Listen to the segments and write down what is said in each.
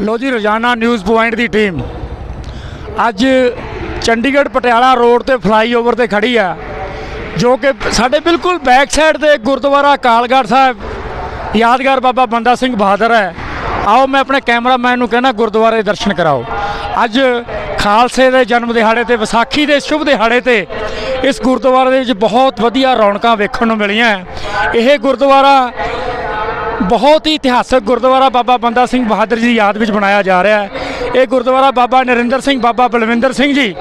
ਲੋ ਜੀ, ਰੋਜ਼ਾਨਾ news point ਦੀ ਟੀਮ ਅੱਜ ਚੰਡੀਗੜ੍ਹ ਪਟਿਆਲਾ ਰੋਡ ਤੇ ਫਲਾਈਓਵਰ ਤੇ ਖੜੀ ਆ, ਜੋ ਕਿ ਸਾਡੇ ਬਿਲਕੁਲ ਬੈਕ ਸਾਈਡ ਤੇ ਗੁਰਦੁਆਰਾ ਕਾਲਗੜ੍ਹ ਸਾਹਿਬ। ਯਾਦਗਾਰ ਬਾਬਾ ਬੰਦਾ ਸਿੰਘ ਬਹਾਦਰ ਹੈ। ਆਓ, ਮੈਂ ਆਪਣੇ ਕੈਮਰਾਮੈਨ ਨੂੰ ਕਹਿੰਦਾ, ਗੁਰਦੁਆਰੇ ਦੇ ਦਰਸ਼ਨ ਕਰਾਓ। ਅੱਜ ਖਾਲਸੇ ਦੇ ਜਨਮ ਦਿਹਾੜੇ ਤੇ, ਵਿਸਾਖੀ ਦੇ ਸ਼ੁਭ ਦਿਹਾੜੇ ਤੇ, ਇਸ ਗੁਰਦੁਆਰੇ ਦੇ ਵਿੱਚ ਬਹੁਤ ਵਧੀਆ ਰੌਣਕਾਂ ਵੇਖਣ ਨੂੰ ਮਿਲੀਆਂ। ਇਹ ਗੁਰਦੁਆਰਾ ਬਹੁਤ ਹੀ ਇਤਿਹਾਸਕ ਗੁਰਦੁਆਰਾ ਬਾਬਾ ਬੰਦਾ ਸਿੰਘ ਬਹਾਦਰ ਜੀ ਦੀ ਯਾਦ ਵਿੱਚ ਬਣਾਇਆ ਜਾ ਰਿਹਾ ਹੈ। ਇਹ ਗੁਰਦੁਆਰਾ ਬਾਬਾ ਨਰਿੰਦਰ ਸਿੰਘ, ਬਾਬਾ ਬਲਵਿੰਦਰ ਸਿੰਘ ਜੀ,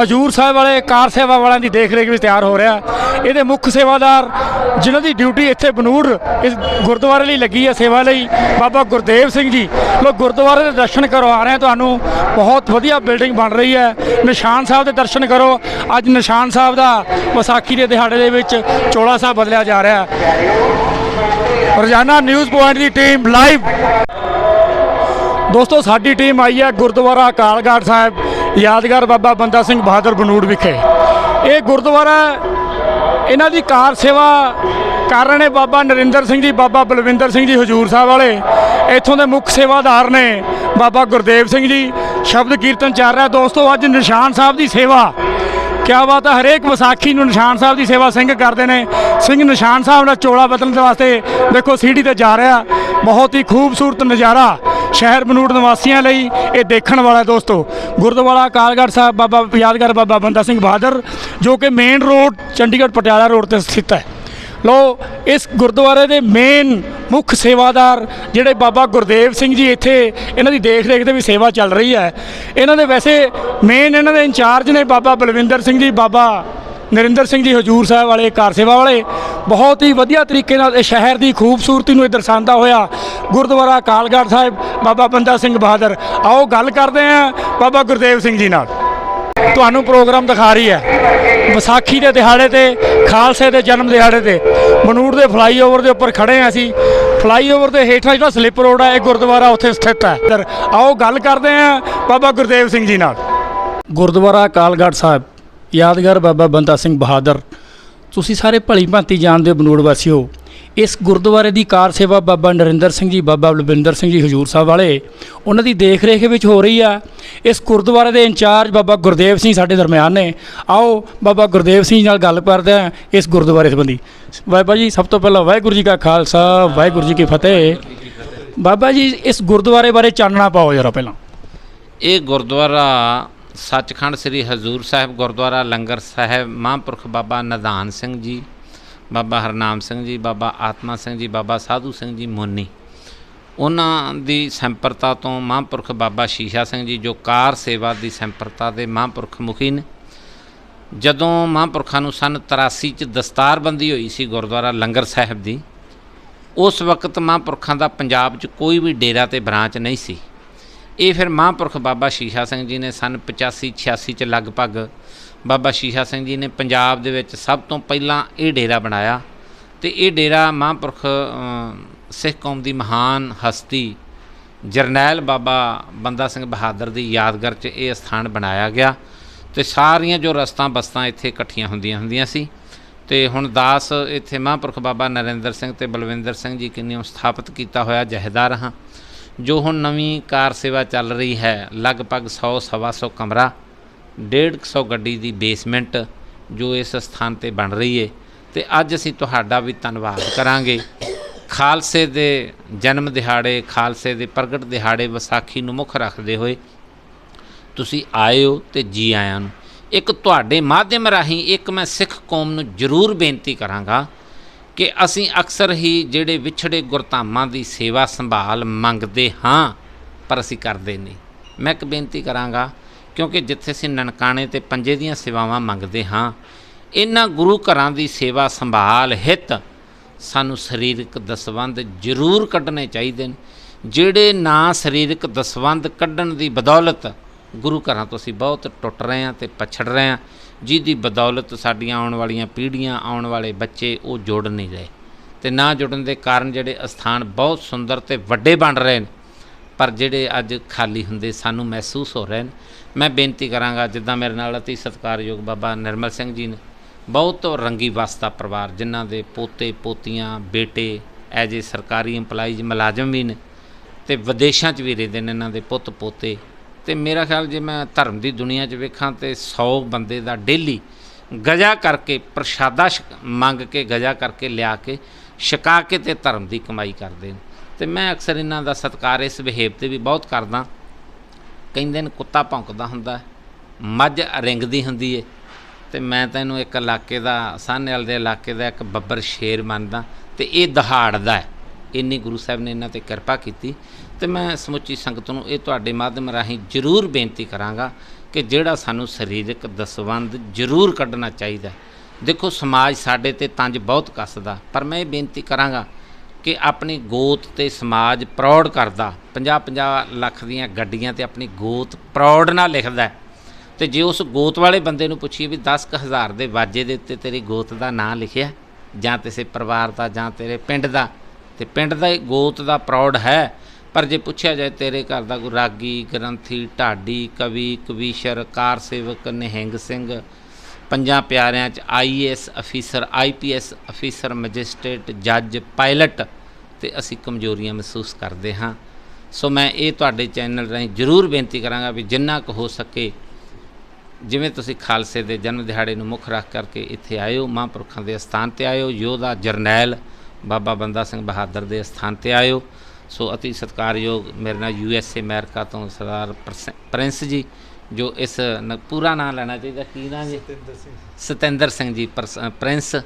ਹਜੂਰ ਸਾਹਿਬ ਵਾਲੇ, ਕਾਰ ਸੇਵਾ ਵਾਲਿਆਂ ਦੀ ਦੇਖ ਰੇਖ ਵਿੱਚ ਤਿਆਰ ਹੋ ਰਿਹਾ ਇਹਦੇ ਮੁੱਖ ਸੇਵਾਦਾਰ ਜਿਨ੍ਹਾਂ ਦੀ ਡਿਊਟੀ ਇੱਥੇ ਬਨੂੜ ਇਸ ਗੁਰਦੁਆਰੇ ਲਈ ਲੱਗੀ ਹੈ ਸੇਵਾ ਲਈ, ਬਾਬਾ ਗੁਰਦੇਵ ਸਿੰਘ ਜੀ। ਲੋ ਗੁਰਦੁਆਰੇ ਦੇ ਦਰਸ਼ਨ ਕਰਵਾ ਰਹੇ ਹਾਂ ਤੁਹਾਨੂੰ। ਬਹੁਤ ਵਧੀਆ ਬਿਲਡਿੰਗ ਬਣ ਰਹੀ ਹੈ। ਨਿਸ਼ਾਨ ਸਾਹਿਬ ਦੇ ਦਰਸ਼ਨ ਕਰੋ। ਅੱਜ ਨਿਸ਼ਾਨ ਸਾਹਿਬ ਦਾ ਵਿਸਾਖੀ ਦੇ ਦਿਹਾੜੇ ਦੇ ਵਿੱਚ ਚੋਲਾ ਸਾਹਿਬ ਬਦਲਿਆ ਜਾ ਰਿਹਾ ਰੋਜ਼ਾਨਾ ਨਿਊਜ਼ ਪੁਆਇੰਟ ਦੀ ਟੀਮ ਲਾਈਵ। ਦੋਸਤੋ, ਸਾਡੀ ਟੀਮ ਆਈ ਹੈ ਗੁਰਦੁਆਰਾ ਅਕਾਲਗੜ੍ਹ ਸਾਹਿਬ, ਯਾਦਗਾਰ ਬਾਬਾ ਬੰਦਾ ਸਿੰਘ ਬਹਾਦਰ ਬਨੂੜ ਵਿਖੇ। ਇਹ ਗੁਰਦੁਆਰਾ ਇਹਨਾਂ ਦੀ ਕਾਰ ਸੇਵਾ ਕਰ ਰਹੇ ਨੇ ਬਾਬਾ ਨਰਿੰਦਰ ਸਿੰਘ ਜੀ, ਬਾਬਾ ਬਲਵਿੰਦਰ ਸਿੰਘ ਜੀ ਹਜੂਰ ਸਾਹਿਬ ਵਾਲੇ। ਇੱਥੋਂ ਦੇ ਮੁੱਖ ਸੇਵਾਦਾਰ ਨੇ ਬਾਬਾ ਗੁਰਦੇਵ ਸਿੰਘ ਜੀ। ਸ਼ਬਦ ਕੀਰਤਨ ਚੱਲ ਰਿਹਾ। ਦੋਸਤੋ, ਅੱਜ ਨਿਸ਼ਾਨ ਸਾਹਿਬ ਦੀ ਸੇਵਾ ਕਿਆ ਬਾਤ ਹੈ ਹਰੇਕ ਵਿਸਾਖੀ ਨੂੰ ਨਿਸ਼ਾਨ ਸਾਹਿਬ ਦੀ ਸੇਵਾ ਸਿੰਘ ਕਰਦੇ ਨੇ। ਸਿੰਘ ਨਿਸ਼ਾਨ ਸਾਹਿਬ ਦਾ ਚੋਲਾ ਬਦਲਣ ਦੇ ਵਾਸਤੇ ਦੇਖੋ ਸੀढ़ੀ ਤੇ ਜਾ ਰਿਹਾ। ਬਹੁਤ ਹੀ ਖੂਬਸੂਰਤ ਨਜ਼ਾਰਾ ਸ਼ਹਿਰ ਬਨੂੜ ਨਿਵਾਸੀਆਂ ਲਈ ਇਹ ਦੇਖਣ ਵਾਲਾ ਦੋਸਤੋ। ਗੁਰਦੁਆਰਾ ਕਾਲਗੜ੍ਹ ਸਾਹਿਬ ਬਾਬਾ ਯਾਦਗਾਰ ਬਾਬਾ ਬੰਦਾ ਸਿੰਘ ਬਹਾਦਰ, ਜੋ ਕਿ main road Chandigarh Patiala road ਤੇ ਸਥਿਤ ਹੈ। ਲਓ, ਇਸ ਗੁਰਦੁਆਰੇ ਦੇ ਮੇਨ ਮੁੱਖ ਸੇਵਾਦਾਰ ਜਿਹੜੇ ਬਾਬਾ ਗੁਰਦੇਵ ਸਿੰਘ ਜੀ ਇੱਥੇ, ਇਹਨਾਂ ਦੀ ਦੇਖ ਰੇਖ ਤੇ ਵੀ ਸੇਵਾ ਚੱਲ ਰਹੀ ਹੈ। ਇਹਨਾਂ ਦੇ ਵੈਸੇ ਮੇਨ ਇਹਨਾਂ ਦੇ ਇੰਚਾਰਜ ਨੇ ਬਾਬਾ ਬਲਵਿੰਦਰ ਸਿੰਘ ਜੀ, ਬਾਬਾ ਨਰਿੰਦਰ ਸਿੰਘ ਜੀ ਹਜੂਰ ਸਾਹਿਬ ਵਾਲੇ ਕਾਰ ਸੇਵਾ ਵਾਲੇ। ਬਹੁਤ ਹੀ ਵਧੀਆ ਤਰੀਕੇ ਨਾਲ ਇਹ ਸ਼ਹਿਰ ਦੀ ਖੂਬਸੂਰਤੀ ਨੂੰ ਇਹ ਦਰਸਾਉਂਦਾ ਹੋਇਆ ਗੁਰਦੁਆਰਾ ਕਾਲਗੜ੍ਹ ਸਾਹਿਬ, ਬਾਬਾ ਬੰਦਾ ਸਿੰਘ ਬਹਾਦਰ। ਆਓ, ਗੱਲ ਕਰਦੇ ਹਾਂ ਬਾਬਾ ਗੁਰਦੇਵ ਸਿੰਘ ਜੀ ਨਾਲ। ਤੁਹਾਨੂੰ ਪ੍ਰੋਗਰਾਮ ਦਿਖਾ ਰਹੀ ਹੈ। ਵਿਸਾਖੀ ਦੇ ਦਿਹਾੜੇ ਤੇ, ਖਾਲਸੇ ਦੇ ਜਨਮ ਦਿਹਾੜੇ ਤੇ ਬਨੂੜ ਦੇ ਫਲਾਈਓਵਰ ਦੇ ਉੱਪਰ ਖੜੇ ਹਾਂ ਅਸੀਂ। ਫਲਾਈਓਵਰ ਦੇ ਹੇਠਾਂ ਜਿਹੜਾ ਸਲਿੱਪ ਰੋਡ ਹੈ ਇਹ ਗੁਰਦੁਆਰਾ ਉੱਥੇ ਸਥਿਤ ਹੈ। ਇੱਧਰ ਆਓ, ਗੱਲ ਕਰਦੇ ਹਾਂ ਬਾਬਾ ਗੁਰਦੇਵ ਸਿੰਘ ਜੀ ਨਾਲ। ਗੁਰਦੁਆਰਾ ਕਾਲਗੜ੍ਹ ਸਾਹਿਬ, ਯਾਦਗਾਰ ਬਾਬਾ ਬੰਦਾ ਸਿੰਘ ਬਹਾਦਰ। ਤੁਸੀਂ ਸਾਰੇ ਭਲੀ ਭਾਂਤੀ ਜਾਣਦੇ ਹੋ ਬਨੂੜ ਵਾਸੀਓ ਇਸ ਗੁਰਦੁਆਰੇ ਦੀ ਕਾਰ ਸੇਵਾ ਬਾਬਾ ਨਰਿੰਦਰ ਸਿੰਘ ਜੀ, ਬਾਬਾ ਬਲਵਿੰਦਰ ਸਿੰਘ ਜੀ ਹਜੂਰ ਸਾਹਿਬ ਵਾਲੇ, ਉਹਨਾਂ ਦੀ ਦੇਖ ਰੇਖ ਵਿੱਚ ਹੋ ਰਹੀ ਆ। ਇਸ ਗੁਰਦੁਆਰੇ ਦੇ ਇੰਚਾਰਜ ਬਾਬਾ ਗੁਰਦੇਵ ਸਿੰਘ ਸਾਡੇ ਦਰਮਿਆਨ ਨੇ। ਆਓ ਬਾਬਾ ਗੁਰਦੇਵ ਸਿੰਘ ਨਾਲ ਗੱਲ ਕਰਦੇ ਹਾਂ ਇਸ ਗੁਰਦੁਆਰੇ ਸੰਬੰਧੀ। ਬਾਬਾ ਜੀ, ਸਭ ਤੋਂ ਪਹਿਲਾਂ ਵਾਹਿਗੁਰੂ ਜੀ ਕਾ ਖਾਲਸਾ, ਵਾਹਿਗੁਰੂ ਜੀ ਕੀ ਫਤਿਹ। ਬਾਬਾ ਜੀ, ਇਸ ਗੁਰਦੁਆਰੇ ਬਾਰੇ ਚਾਨਣਾ ਪਾਓ ਜਰਾ ਪਹਿਲਾਂ। ਇਹ ਗੁਰਦੁਆਰਾ ਸੱਚਖੰਡ ਸ੍ਰੀ ਹਜ਼ੂਰ ਸਾਹਿਬ ਗੁਰਦੁਆਰਾ ਲੰਗਰ ਸਾਹਿਬ ਮਹਾਂਪੁਰਖ ਬਾਬਾ ਨਦਾਨ ਸਿੰਘ ਜੀ ਬਾਬਾ ਹਰਨਾਮ ਸਿੰਘ ਜੀ, ਬਾਬਾ ਆਤਮਾ ਸਿੰਘ ਜੀ, ਬਾਬਾ ਸਾਧੂ ਸਿੰਘ ਜੀ ਮੋਨੀ। ਉਹਨਾਂ ਦੀ ਸੰਪਰਤਾ ਤੋਂ ਮਹਾਂਪੁਰਖ ਬਾਬਾ ਸ਼ੀਸ਼ਾ ਸਿੰਘ ਜੀ, ਜੋ ਕਾਰ ਸੇਵਾ ਦੀ ਸੰਪਰਤਾ ਦੇ ਮਹਾਂਪੁਰਖ ਮੁਖੀ ਨੇ। ਜਦੋਂ ਮਹਾਂਪੁਰਖਾਂ ਨੂੰ ਸਨ 83 ਚ ਦਸਤਾਰਬੰਦੀ ਹੋਈ ਸੀ ਗੁਰਦੁਆਰਾ ਲੰਗਰ ਸਾਹਿਬ ਦੀ, ਉਸ ਵਕਤ ਮਹਾਂਪੁਰਖਾਂ ਦਾ ਪੰਜਾਬ 'ਚ ਕੋਈ ਵੀ ਡੇਰਾ ਤੇ ਬ੍ਰਾਂਚ ਨਹੀਂ ਸੀ। ਇਹ ਫਿਰ ਮਹਾਂਪੁਰਖ ਬਾਬਾ ਸ਼ੀਸ਼ਾ ਸਿੰਘ ਜੀ ਨੇ ਸਨ 85 86 ਚ ਲਗਭਗ ਬਾਬਾ ਸ਼ੀਸ਼ਾ ਸਿੰਘ ਜੀ ਨੇ ਪੰਜਾਬ ਦੇ ਵਿੱਚ ਸਭ ਤੋਂ ਪਹਿਲਾਂ ਇਹ ਡੇਰਾ ਬਣਾਇਆ ਤੇ ਇਹ ਡੇਰਾ ਮਹਾਂਪੁਰਖ ਸਿੱਖ ਕੌਮ ਦੀ ਮਹਾਨ ਹਸਤੀ ਜਰਨੈਲ ਬਾਬਾ ਬੰਦਾ ਸਿੰਘ ਬਹਾਦਰ ਦੀ ਯਾਦਗਾਰ 'ਚ ਇਹ ਸਥਾਨ ਬਣਾਇਆ ਗਿਆ ਤੇ ਸਾਰੀਆਂ ਜੋ ਰਸਤਾਂ ਬਸਤਾਂ ਇੱਥੇ ਇਕੱਠੀਆਂ ਹੁੰਦੀਆਂ ਹੁੰਦੀਆਂ ਸੀ ਤੇ ਹੁਣ ਦਾਸ ਇੱਥੇ ਮਹਾਂਪੁਰਖ ਬਾਬਾ ਨਰਿੰਦਰ ਸਿੰਘ ਤੇ ਬਲਵਿੰਦਰ ਸਿੰਘ ਜੀ ਕਿੰਨੇ ਸਥਾਪਿਤ ਕੀਤਾ ਹੋਇਆ ਜਹੇਦਾਰ ਹਾਂ। ਜੋ ਹੁਣ ਨਵੀਂ ਕਾਰ ਸੇਵਾ ਚੱਲ ਰਹੀ ਹੈ, ਲਗਭਗ 100 ਸਵਾ ਸੌ ਕਮਰਾ 150 ਗੱਡੀ ਦੀ ਬੇਸਮੈਂਟ ਜੋ ਇਸ ਸਥਾਨ ਤੇ ਬਣ ਰਹੀ ਏ। ਤੇ ਅੱਜ ਅਸੀਂ ਤੁਹਾਡਾ ਵੀ ਧੰਨਵਾਦ ਕਰਾਂਗੇ। ਖਾਲਸੇ ਦੇ ਜਨਮ ਦਿਹਾੜੇ, ਖਾਲਸੇ ਦੇ ਪ੍ਰਗਟ ਦਿਹਾੜੇ ਵਿਸਾਖੀ ਨੂੰ ਮੁੱਖ ਰੱਖਦੇ ਹੋਏ ਤੁਸੀਂ ਆਏ ਹੋ ਤੇ ਜੀ ਆਇਆਂ ਨੂੰ। ਇੱਕ ਤੁਹਾਡੇ ਮਾਧਿਅਮ ਰਾਹੀਂ ਇੱਕ ਮੈਂ ਸਿੱਖ ਕੌਮ ਨੂੰ ਜ਼ਰੂਰ ਬੇਨਤੀ ਕਰਾਂਗਾ ਕਿ ਅਸੀਂ ਅਕਸਰ ਹੀ ਜਿਹੜੇ ਵਿਛੜੇ ਗੁਰਧਾਮਾਂ ਦੀ ਸੇਵਾ ਸੰਭਾਲ ਮੰਗਦੇ ਹਾਂ, ਪਰ ਅਸੀਂ ਕਰਦੇ ਨਹੀਂ। ਮੈਂ ਇੱਕ ਬੇਨਤੀ ਕਰਾਂਗਾ, ਕਿਉਂਕਿ ਜਿੱਥੇ ਅਸੀਂ ਨਨਕਾਣੇ ਤੇ ਪੰਜੇ ਦੀਆਂ ਸੇਵਾਵਾਂ ਮੰਗਦੇ ਹਾਂ, ਇਹਨਾਂ ਗੁਰੂ ਘਰਾਂ ਦੀ ਸੇਵਾ ਸੰਭਾਲ ਹਿੱਤ ਸਾਨੂੰ ਸਰੀਰਕ ਦਸਵੰਧ ਜ਼ਰੂਰ ਕੱਢਣੇ ਚਾਹੀਦੇ ਨੇ। ਜਿਹੜੇ ਨਾ ਸਰੀਰਕ ਦਸਵੰਧ ਕੱਢਣ ਦੀ ਬਦੌਲਤ ਗੁਰੂ ਘਰਾਂ ਤੋਂ ਅਸੀਂ ਬਹੁਤ ਟੁੱਟ ਰਹੇ ਹਾਂ ਤੇ ਪਛੜ ਰਹੇ ਹਾਂ। ਜਿਹਦੀ ਬਦੌਲਤ ਸਾਡੀਆਂ ਆਉਣ ਵਾਲੀਆਂ ਪੀੜ੍ਹੀਆਂ, ਆਉਣ ਵਾਲੇ ਬੱਚੇ ਉਹ ਜੁੜ ਨਹੀਂ ਰਹੇ। ਤੇ ਨਾ ਜੁੜਨ ਦੇ ਕਾਰਨ ਜਿਹੜੇ ਅਸਥਾਨ ਬਹੁਤ ਸੁੰਦਰ ਤੇ ਵੱਡੇ ਬਣ ਰਹੇ ਨੇ, ਪਰ ਜਿਹੜੇ ਅੱਜ ਖਾਲੀ ਹੁੰਦੇ ਸਾਨੂੰ ਮਹਿਸੂਸ ਹੋ ਰਹੇ ਨੇ। ਮੈਂ ਬੇਨਤੀ ਕਰਾਂਗਾ, ਜਿੱਦਾਂ ਮੇਰੇ ਨਾਲ ਅਤੀ ਸਤਿਕਾਰਯੋਗ ਬਾਬਾ ਨਿਰਮਲ ਸਿੰਘ ਜੀ ਨੇ, ਬਹੁਤ ਰੰਗੀ ਵਸਤਾ ਪਰਿਵਾਰ ਜਿਨ੍ਹਾਂ ਦੇ ਪੋਤੇ, ਪੋਤੀਆਂ, ਬੇਟੇ ਐਜ ਏ ਸਰਕਾਰੀ EMPLOYEES ਮੁਲਾਜ਼ਮ ਵੀ ਨੇ ਤੇ ਵਿਦੇਸ਼ਾਂ 'ਚ ਵੀ ਰਹਿੰਦੇ ਨੇ ਇਹਨਾਂ ਦੇ ਪੁੱਤ ਪੋਤੇ ਤੇ ਮੇਰਾ ਖਿਆਲ ਜੇ ਮੈਂ ਧਰਮ ਦੀ ਦੁਨੀਆ 'ਚ ਵੇਖਾਂ ਤੇ 100 ਬੰਦੇ ਦਾ ਡੇਲੀ ਗਜਾ ਕਰਕੇ ਪ੍ਰਸ਼ਾਦਾ ਛਕ- ਮੰਗ ਕੇ, ਗਜਾ ਕਰਕੇ ਲਿਆ ਕੇ, ਛਕਾ ਕੇ ਤੇ ਧਰਮ ਦੀ ਕਮਾਈ ਕਰਦੇ ਨੇ। ਤੇ ਮੈਂ ਅਕਸਰ ਇਹਨਾਂ ਦਾ ਸਤਿਕਾਰ ਇਸ ਬਿਹੇਵ ਤੇ ਵੀ ਬਹੁਤ ਕਰਦਾ। ਕਹਿੰਦੇ ਨੇ ਕੁੱਤਾ ਭੌਂਕਦਾ ਹੁੰਦਾ ਮੱਝ ਰਿੰਗਦੀ ਹੁੰਦੀ ਏ। ਤੇ ਮੈਂ ਤਾਂ ਇਹਨੂੰ ਇੱਕ ਇਲਾਕੇ ਦਾ, ਸਾਹਨੇਵਾਲ ਦੇ ਇਲਾਕੇ ਦਾ ਇੱਕ ਬੱਬਰ ਸ਼ੇਰ ਮੰਨਦਾ। ਤੇ ਇਹ ਦਹਾੜਦਾ ਹੈ। ਇੰਨੀ ਗੁਰੂ ਸਾਹਿਬ ਨੇ ਇਹਨਾਂ ਤੇ ਕਿਰਪਾ ਕੀਤੀ। ਤੇ ਮੈਂ ਸਮੁੱਚੀ ਸੰਗਤ ਨੂੰ ਇਹ ਤੁਹਾਡੇ ਮਾਧਿਅਮ ਰਾਹੀਂ ਜ਼ਰੂਰ ਬੇਨਤੀ ਕਰਾਂਗਾ ਕਿ ਜਿਹੜਾ ਸਾਨੂੰ ਸਰੀਰਕ ਦਸਵੰਦ ਜ਼ਰੂਰ ਕੱਢਣਾ ਚਾਹੀਦਾ ਦੇਖੋ, ਸਮਾਜ ਸਾਡੇ ਤੇ ਤੰਜ ਬਹੁਤ ਕੱਸਦਾ, ਪਰ ਮੈਂ ਇਹ ਬੇਨਤੀ ਕਰਾਂਗਾ ਕਿ ਆਪਣੀ ਗੋਤ ਤੇ ਸਮਾਜ ਪ੍ਰੌੜ ਕਰਦਾ 50-50 ਲੱਖ ਦੀਆਂ ਗੱਡੀਆਂ ਤੇ ਆਪਣੀ ਗੋਤ ਪ੍ਰੌੜ ਨਾਲ ਲਿਖਦਾ ਹੈ। ਤੇ ਜੇ ਉਸ ਗੋਤ ਵਾਲੇ ਬੰਦੇ ਨੂੰ ਪੁੱਛੀਏ ਵੀ 10000 ਦੇ ਵਾਜੇ ਦੇ ਉੱਤੇ ਤੇਰੀ ਗੋਤ ਦਾ ਨਾਂ ਲਿਖਿਆ ਜਾਂ ਕਿਸੇ ਪਰਿਵਾਰ ਦਾ, ਜਾਂ ਤੇਰੇ ਪਿੰਡ ਦਾ, ਤੇ ਪਿੰਡ ਦਾ ਗੋਤ ਦਾ ਪ੍ਰੌੜ ਹੈ ਪਰ ਜੇ ਪੁੱਛਿਆ ਜਾਏ ਤੇਰੇ ਘਰ ਦਾ ਕੋਈ ਰਾਗੀ, ਗ੍ਰੰਥੀ, ਢਾਡੀ, ਕਵੀ, ਕਵੀਸ਼ਰ, ਕਾਰ ਸੇਵਕ ਨਿਹੰਗ ਸਿੰਘ, ਪੰਜਾਂ ਪਿਆਰਿਆਂ ਚ IAS officer IPS officer, magistrate, ਜੱਜ, ਪਾਇਲਟ ਤੇ ਅਸੀਂ ਕਮਜ਼ੋਰੀਆਂ ਮਹਿਸੂਸ ਕਰਦੇ ਹਾਂ। ਸੋ ਮੈਂ ਇਹ ਤੁਹਾਡੇ ਚੈਨਲ ਰਾਹੀਂ ਜ਼ਰੂਰ ਬੇਨਤੀ ਕਰਾਂਗਾ ਵੀ ਜਿੰਨਾ ਕੁ ਹੋ ਸਕੇ ਜਿਵੇਂ ਤੁਸੀਂ ਖਾਲਸੇ ਦੇ ਜਨਮ ਦਿਹਾੜੇ ਨੂੰ ਮੁੱਖ ਰੱਖ ਕਰਕੇ ਇੱਥੇ ਆਇਓ, ਮਹਾਂਪੁਰਖਾਂ ਦੇ ਸਥਾਨ ਤੇ ਆਇਓ, ਯੋਧਾ ਜਰਨੈਲ ਬਾਬਾ ਬੰਦਾ ਸਿੰਘ ਬਹਾਦਰ ਦੇ ਸਥਾਨ ਤੇ ਆਇਓ। ਸੋ ਅਤੀ ਸਤਿਕਾਰਯੋਗ ਮੇਰੇ ਨਾਲ ਯੂ ਐਸ ਏ ਅਮਰੀਕਾ ਤੋਂ ਸਰਦਾਰ ਪ੍ਰਸ- ਜੀ ਜੋ ਇਸ ਪੂਰਾ ਨਾਮ ਲੈਣਾ ਚਾਹੀਦਾ ਕੀ ਨਾਮ ਜੀ? ਸਤਿੰਦਰ ਸਿੰਘ। ਜੀ ਪ੍ਰਿੰਸ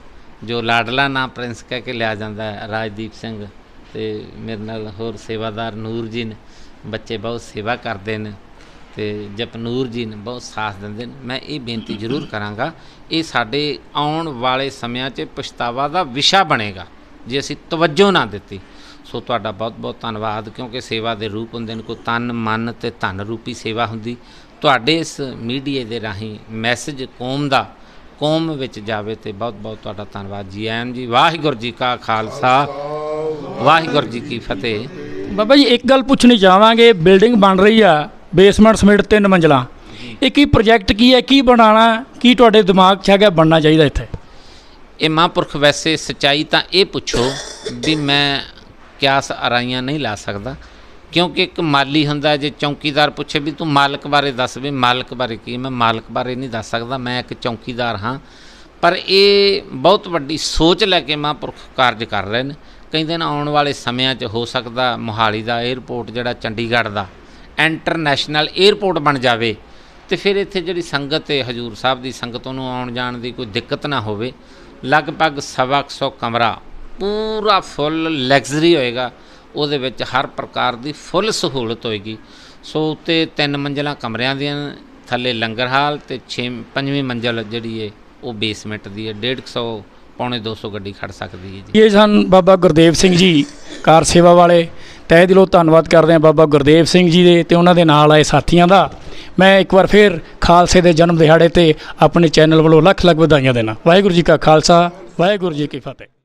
ਜੋ ਲਾਡਲਾ ਨਾਮ ਪ੍ਰਿੰਸ ਕਹਿ ਕੇ ਲਿਆ ਜਾਂਦਾ ਹੈ ਰਾਜਦੀਪ ਸਿੰਘ। ਤੇ ਮੇਰੇ ਨਾਲ ਹੋਰ ਸੇਵਾਦਾਰ ਨੂਰ ਜੀ ਨੇ ਬੱਚੇ ਬਹੁਤ ਸੇਵਾ ਕਰਦੇ ਨੇ। ਤੇ ਜਪਨੂਰ ਜੀ ਨੇ ਬਹੁਤ ਸਾਥ ਦਿੰਦੇ ਨੇ। ਮੈਂ ਇਹ ਬੇਨਤੀ ਜ਼ਰੂਰ ਕਰਾਂਗਾ ਇਹ ਸਾਡੇ ਆਉਣ ਵਾਲੇ ਸਮਿਆਂ 'ਚ ਪਛਤਾਵਾ ਦਾ ਵਿਸ਼ਾ ਬਣੇਗਾ ਜੇ ਅਸੀਂ ਤਵੱਜੋ ਨਾ ਦਿੱਤੀ। ਸੋ ਤੁਹਾਡਾ ਬਹੁਤ ਬਹੁਤ ਧੰਨਵਾਦ ਕਿਉਂਕਿ ਸੇਵਾ ਦੇ ਰੂਪ ਹੁੰਦੇ ਨੇ ਕੋਈ ਤਨ ਮਨ ਤੇ ਧਨ ਰੂਪੀ ਸੇਵਾ ਹੁੰਦੀ। ਤੁਹਾਡੇ ਇਸ ਮੀਡੀਆ ਦੇ ਰਾਹੀਂ ਮੈਸੇਜ ਕੌਮ ਦਾ ਕੌਮ ਵਿੱਚ ਜਾਵੇ ਤੇ ਬਹੁਤ ਬਹੁਤ ਤੁਹਾਡਾ ਧੰਨਵਾਦ ਜੀ। ਐਨ ਜੀ ਵਾਹਿਗੁਰੂ ਜੀ ਕਾ ਖਾਲਸਾ ਵਾਹਿਗੁਰੂ ਜੀ ਕੀ ਫਤਿਹ। ਬਾਬਾ ਜੀ ਇੱਕ ਗੱਲ ਪੁੱਛਣੀ ਚਾਹਾਂਗੇ ਬਿਲਡਿੰਗ ਬਣ ਰਹੀ ਆ ਬੇਸਮੈਂਟ ਸਮੇਟ ਤਿੰਨ ਮੰਜ਼ਲਾਂ। ਇਹ ਕੀ ਪ੍ਰੋਜੈਕਟ ਕੀ ਹੈ ਕੀ ਬਣਾਉਣਾ ਕੀ ਤੁਹਾਡੇ ਦਿਮਾਗ 'ਚ ਹੈਗਾ ਬਣਨਾ ਚਾਹੀਦਾ ਇੱਥੇ? ਇਹ ਮਹਾਂਪੁਰਖ ਵੈਸੇ ਸਚਾਈ ਤਾਂ ਇਹ ਪੁੱਛੋ ਵੀ ਮੈਂ ਕਿਆਸ ਅਰਾਈਆਂ ਨਹੀਂ ਲਾ ਸਕਦਾ। ਕਿਉਂਕਿ ਇੱਕ ਮਾਲੀ ਹੁੰਦਾ ਜੇ ਚੌਕੀਦਾਰ ਪੁੱਛੇ ਵੀ ਤੂੰ ਮਾਲਕ ਬਾਰੇ ਦੱਸ ਵੀ ਮਾਲਕ ਬਾਰੇ ਕੀ, ਮੈਂ ਮਾਲਕ ਬਾਰੇ ਨਹੀਂ ਦੱਸ ਸਕਦਾ, ਮੈਂ ਇੱਕ ਚੌਕੀਦਾਰ ਹਾਂ। ਪਰ ਇਹ ਬਹੁਤ ਵੱਡੀ ਸੋਚ ਲੈ ਕੇ ਮਹਾਂਪੁਰਖ ਕਾਰਜ ਕਰ ਰਹੇ ਨੇ। ਕਹਿੰਦੇ ਨੇ ਆਉਣ ਵਾਲੇ ਸਮਿਆਂ 'ਚ ਹੋ ਸਕਦਾ ਮੋਹਾਲੀ ਦਾ 에ਅਰਪੋਰਟ ਜਿਹੜਾ ਚੰਡੀਗੜ੍ਹ ਦਾ ਇੰਟਰਨੈਸ਼ਨਲ 에ਅਰਪੋਰਟ ਬਣ ਜਾਵੇ। ਤੇ ਫਿਰ ਇੱਥੇ ਜਿਹੜੀ ਸੰਗਤ ਹੈ, ਹਜੂਰ ਸਾਹਿਬ ਦੀ ਸੰਗਤ, ਉਹਨੂੰ ਆਉਣ ਜਾਣ ਦੀ ਕੋਈ ਦਿੱਕਤ ਨਾ ਹੋਵੇ। ਲਗਭਗ ਸਵਾ ਕੁ ਸੌ ਕਮਰਾ ਪੂਰਾ ਫੁੱਲ ਲਗਜ਼ਰੀ ਹੋਏਗਾ, ਉਹਦੇ ਵਿੱਚ ਹਰ ਪ੍ਰਕਾਰ ਦੀ ਫੁੱਲ ਸਹੂਲਤ ਹੋਏਗੀ। ਸੋ ਉੱਤੇ ਤਿੰਨ ਮੰਜ਼ਲਾਂ ਕਮਰਿਆਂ ਦੀਆਂ ਥੱਲੇ ਲੰਗਰ ਹਾਲ ਤੇ 6 ਪੰਜਵੀਂ ਮੰਜ਼ਲ ਜਿਹੜੀ ਹੈ ਉਹ ਬੇਸਮੈਂਟ ਦੀ ਹੈ 150 ਪੌਣੇ 200 ਗੱਡੀ ਖੜ ਸਕਦੀ ਹੈ ਜੀ। ਇਹ ਸਨ ਬਾਬਾ ਗੁਰਦੇਵ ਸਿੰਘ ਜੀ, ਕਾਰ ਸੇਵਾ ਵਾਲੇ। ਤਹਿ ਦਿਲੋਂ ਧੰਨਵਾਦ ਕਰਦੇ ਹਾਂ ਬਾਬਾ ਗੁਰਦੇਵ ਸਿੰਘ ਜੀ ਦੇ ਤੇ ਉਹਨਾਂ ਦੇ ਨਾਲ ਆਏ ਸਾਥੀਆਂ ਦਾ। ਮੈਂ ਇੱਕ ਵਾਰ ਫਿਰ ਖਾਲਸੇ ਦੇ ਜਨਮ ਦਿਹਾੜੇ ਤੇ ਆਪਣੇ ਚੈਨਲ ਵੱਲੋਂ ਲੱਖ ਲੱਖ ਵਧਾਈਆਂ ਦੇਣਾ। ਵਾਹਿਗੁਰੂ ਜੀ ਕਾ ਖਾਲਸਾ, ਵਾਹਿਗੁਰੂ ਜੀ ਕੀ ਫਤਿਹ।